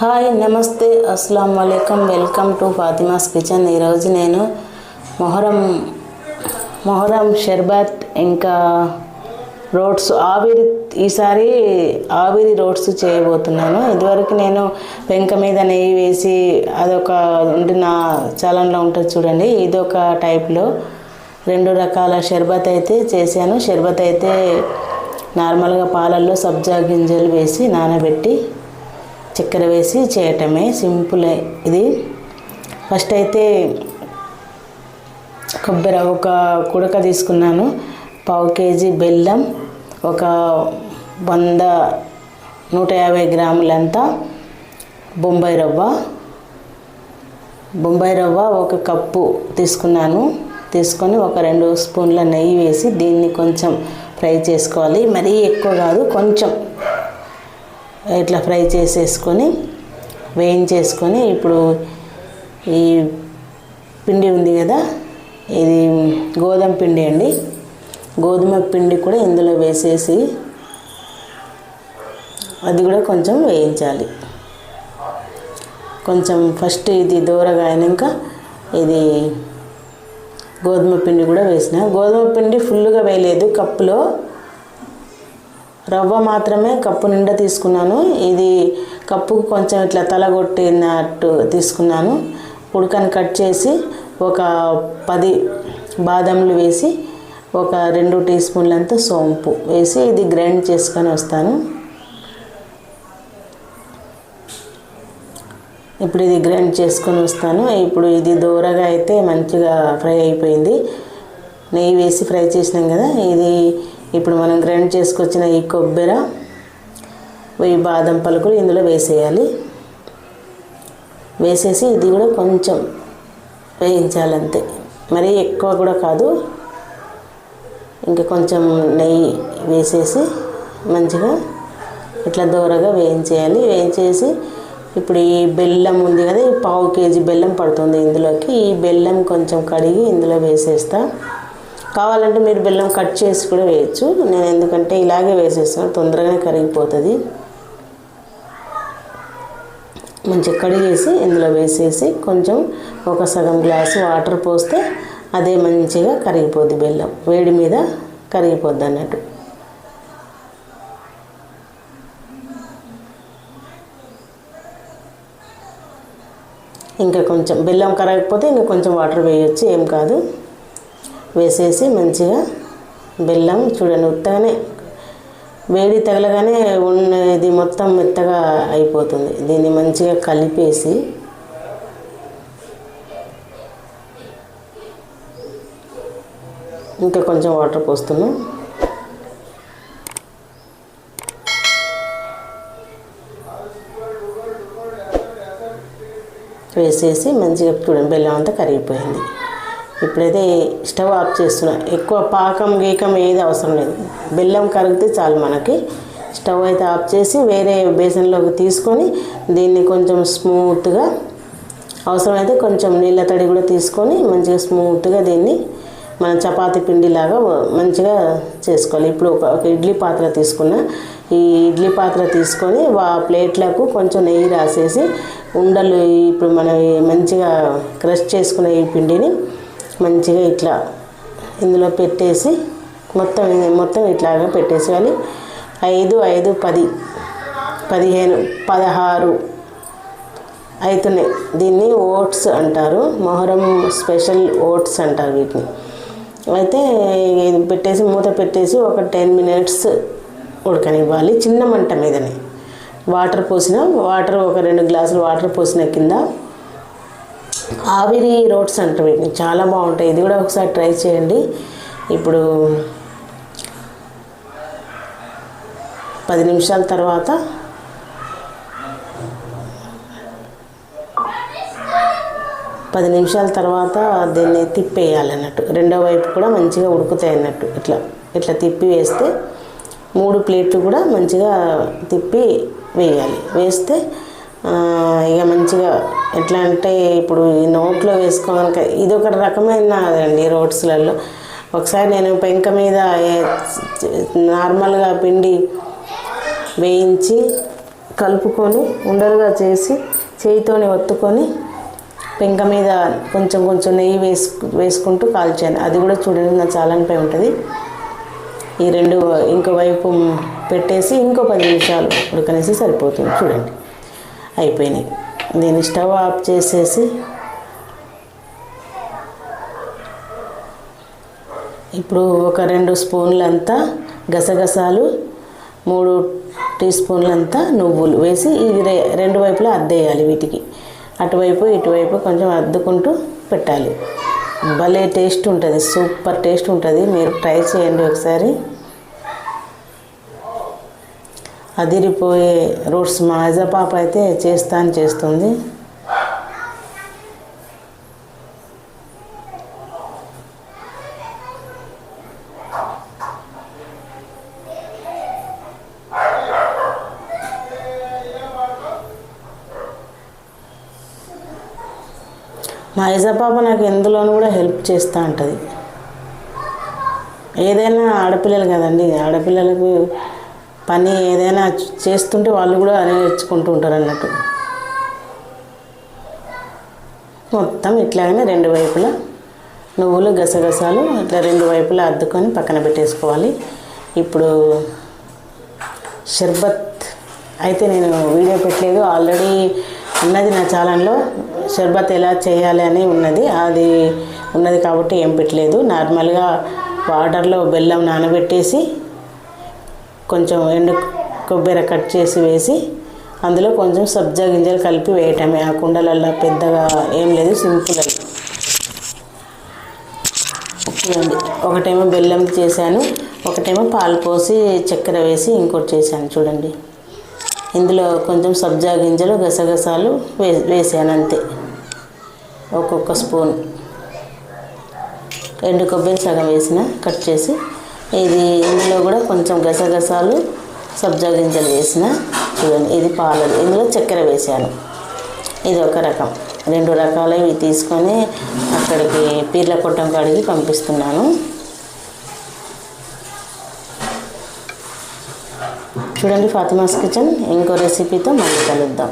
Hi నమస్తే అస్సలం వలైకమ్ వెల్కమ్ టు ఫాతిమాస్ కిచెన్. ఈరోజు నేను మొహరం మొహరం షర్బత్ ఇంకా రోడ్స్ ఆవిరి ఈసారి ఆవిరి రోడ్స్ చేయబోతున్నాను. ఇదివరకు నేను పెంక మీద నెయ్యి వేసి అదొక ఉండిన చలంలో ఉంటుంది చూడండి. ఇదొక టైప్లో రెండు రకాల షర్బత్ అయితే చేశాను. షర్బత్ అయితే నార్మల్గా పాలల్లో సబ్జా గింజలు వేసి నానబెట్టి చక్కెర వేసి చేయటమే సింపుల్. ఇది ఫస్ట్ అయితే కొబ్బరి ఒక కుడక తీసుకున్నాను. పావు కేజీ బెల్లం ఒక వంద నూట యాభై గ్రాములంతా బొంబాయి రవ్వ. బొంబాయి రవ్వ ఒక కప్పు తీసుకున్నాను. తీసుకొని ఒక రెండు స్పూన్ల నెయ్యి వేసి దీన్ని కొంచెం ఫ్రై చేసుకోవాలి. మరీ ఎక్కువ కాదు కొంచెం. ఇట్లా ఫ్రై చేసేసుకొని వేయించేసుకొని ఇప్పుడు ఈ పిండి ఉంది కదా ఇది గోధుమ పిండి అండి. గోధుమ పిండి కూడా ఇందులో వేసేసి అది కూడా కొంచెం వేయించాలి. కొంచెం ఫస్ట్ ఇది దూరగా అయినాక ఇది గోధుమ పిండి కూడా వేసిన. గోధుమ పిండి ఫుల్గా వేయలేదు కప్పులో రవ్వ మాత్రమే కప్పు నిండా తీసుకున్నాను. ఇది కప్పుకు కొంచెం ఇట్లా తలగొట్టినట్టు తీసుకున్నాను. ఉడకని కట్ చేసి ఒక పది బాదంలు వేసి ఒక రెండు టీ స్పూన్లంత సోంపు వేసి ఇది గ్రైండ్ చేసుకొని వస్తాను. ఇప్పుడు ఇది గ్రైండ్ చేసుకొని వస్తాను. ఇప్పుడు ఇది దూరగా అయితే మంచిగా ఫ్రై అయిపోయింది. నెయ్యి వేసి ఫ్రై చేసినాం కదా ఇది ఇప్పుడు మనం గ్రైండ్ చేసుకొచ్చిన ఈ కొబ్బరి ఈ బాదం పలుకులు ఇందులో వేసేయాలి. వేసేసి ఇది కూడా కొంచెం వేయించాలంతే. మరీ ఎక్కువ కూడా కాదు. ఇంకా కొంచెం నెయ్యి వేసేసి మంచిగా ఇట్లా దూరగా వేయించేయాలి. వేయించేసి ఇప్పుడు ఈ బెల్లం ఉంది కదా ఈ పావు కేజీ బెల్లం పడుతుంది ఇందులోకి. ఈ బెల్లం కొంచెం కడిగి ఇందులో వేసేస్తా. కావాలంటే మీరు బెల్లం కట్ చేసి కూడా వేయచ్చు. నేను ఎందుకంటే ఇలాగే వేసేస్తాను తొందరగానే కరిగిపోతుంది. మంచిగా కడిగేసి ఇందులో వేసేసి కొంచెం ఒక సగం గ్లాసు వాటర్ పోస్తే అదే మంచిగా కరిగిపోద్ది బెల్లం. వేడి మీద కరిగిపోద్ది అన్నట్టు. ఇంకా కొంచెం బెల్లం కరగకపోతే ఇంకా కొంచెం వాటర్ వేయొచ్చు ఏం కాదు. వేసేసి మంచిగా బెల్లం చూడండి ఉత్తగానే వేడి తగలగానే ఉన్న ఇది మొత్తం మెత్తగా అయిపోతుంది. దీన్ని మంచిగా కలిపేసి ఇంకా కొంచెం వాటర్ పోస్తున్నాం. వేసేసి మంచిగా చూడండి బెల్లం అంతా కరిగిపోయింది. ఇప్పుడైతే స్టవ్ ఆఫ్ చేస్తున్నా. ఎక్కువ పాకం గీకం ఏది అవసరం లేదు. బెల్లం కరిగితే చాలు మనకి. స్టవ్ అయితే ఆఫ్ చేసి వేరే బేసన్లోకి తీసుకొని దీన్ని కొంచెం స్మూత్గా అవసరమైతే కొంచెం నీళ్ళ తడి కూడా తీసుకొని మంచిగా స్మూత్గా దీన్ని మన చపాతీ పిండిలాగా మంచిగా చేసుకోవాలి. ఇప్పుడు ఒక ఒక ఇడ్లీ పాత్ర తీసుకున్న ఈ ఇడ్లీ పాత్ర తీసుకొని ఆ ప్లేట్లకు కొంచెం నెయ్యి రాసేసి ఉండలు ఇప్పుడు మనం మంచిగా క్రష్ చేసుకునే ఈ పిండిని మంచిగా ఇట్లా ఇందులో పెట్టేసి మొత్తం మొత్తం ఇట్లాగా పెట్టేసేయాలి ఐదు ఐదు పది పదిహేను పదహారు అవుతున్నాయి దీన్ని ఓట్స్ అంటారు. మొహరం స్పెషల్ ఓట్స్ అంటారు వీటిని. అయితే పెట్టేసి మూత పెట్టేసి ఒక టెన్ మినిట్స్ ఉడకనివ్వాలి. చిన్న మంట మీదనే. వాటర్ పోసిన వాటర్ ఒక రెండు గ్లాసులు వాటర్ పోసిన కింద ఆవిరి రోడ్స్ అంటారు వీటిని చాలా బాగుంటాయి. ఇది కూడా ఒకసారి ట్రై చేయండి. ఇప్పుడు పది నిమిషాల తర్వాత పది నిమిషాల తర్వాత దీన్ని తిప్పేయాలి అన్నట్టు రెండో వైపు కూడా మంచిగా ఉడుకుతాయి అన్నట్టు. ఇట్లా ఇట్లా తిప్పి వేస్తే మూడు ప్లేట్లు కూడా మంచిగా తిప్పి వేయాలి. వేస్తే ఇక మంచిగా ఎట్లా అంటే ఇప్పుడు ఈ నోట్లో వేసుకోవడానికి ఇది ఒక రకమైన అండి రోడ్స్లలో. ఒకసారి నేను పెంక మీద నార్మల్గా పిండి వేయించి కలుపుకొని ఉండలుగా చేసి చేయితోని ఒత్తుకొని పెంక మీద కొంచెం కొంచెం నెయ్యి వేసుకు వేసుకుంటూ కాల్చాను. అది కూడా చూడండి నాకు చాలా అనిపై ఉంటుంది ఈ రెండు ఇంకో వైపు పెట్టేసి ఇంకో పది నిమిషాలు ఉడకనేసి సరిపోతుంది. చూడండి. అయిపోయినాయి. దీన్ని స్టవ్ ఆఫ్ చేసేసి ఇప్పుడు ఒక రెండు స్పూన్లంతా గసగసాలు మూడు టీ స్పూన్లంతా నువ్వులు వేసి ఇది రె రెండు వైపులా అద్దేయాలి వీటికి. అటువైపు ఇటువైపు కొంచెం అద్దుకుంటూ పెట్టాలి. భలే టేస్ట్ ఉంటుంది సూపర్ టేస్ట్ ఉంటుంది. మీరు ట్రై చేయండి ఒకసారి. అదిరిపోయే రూట్స్ మా పాప అయితే చేస్తా అని చేస్తుంది. మా యజ పాప నాకు ఎందులోనూ కూడా హెల్ప్ చేస్తూ ఉంటుంది. ఏదైనా ఆడపిల్లలు కదండి ఆడపిల్లలకు పని ఏదైనా చేస్తుంటే వాళ్ళు కూడా నేర్చుకుంటూ ఉంటారు అన్నట్టు. మొత్తం ఇట్లాగనే రెండు వైపులా నువ్వులు గసగసాలు ఇట్లా రెండు వైపులా అద్దుకొని పక్కన పెట్టేసుకోవాలి. ఇప్పుడు షర్బత్ అయితే నేను వీడియో పెట్టలేదు. ఆల్రెడీ ఉన్నది నా ఛానల్లో. షర్బత్ ఎలా చేయాలి అని ఉన్నది. అది ఉన్నది కాబట్టి ఏం పెట్టలేదు. నార్మల్గా వాటర్లో బెల్లం నానబెట్టేసి కొంచెం ఎండు కొబ్బరి కట్ చేసి వేసి అందులో కొంచెం సబ్జా గింజలు కలిపి వేయటమే. ఆ కుండలల్లో పెద్దగా ఏం లేదు సింపుల్ చూడండి ఒకటేమో బెల్లం చేశాను ఒకటేమో పాలు పోసి చక్కెర వేసి ఇంకోటి చేశాను చూడండి. ఇందులో కొంచెం సబ్జా గింజలు గసగసాలు వే వేసాను అంతే. ఒక్కొక్క స్పూన్. ఎండు కొబ్బరి సగం వేసిన కట్ చేసి ఇది ఇందులో కూడా కొంచెం గసగసాలు సబ్జా గింజలు వేసిన చూడండి ఇది పాలది ఇందులో చక్కెర వేసాను ఇది ఒక రకం. రెండు రకాలవి తీసుకొని అక్కడికి పీర్ల కొట్టం కాడికి పంపిస్తున్నాను. చూడండి ఫాతిమాస్ కిచెన్. ఇంకో రెసిపీతో మళ్ళీ కలుద్దాం.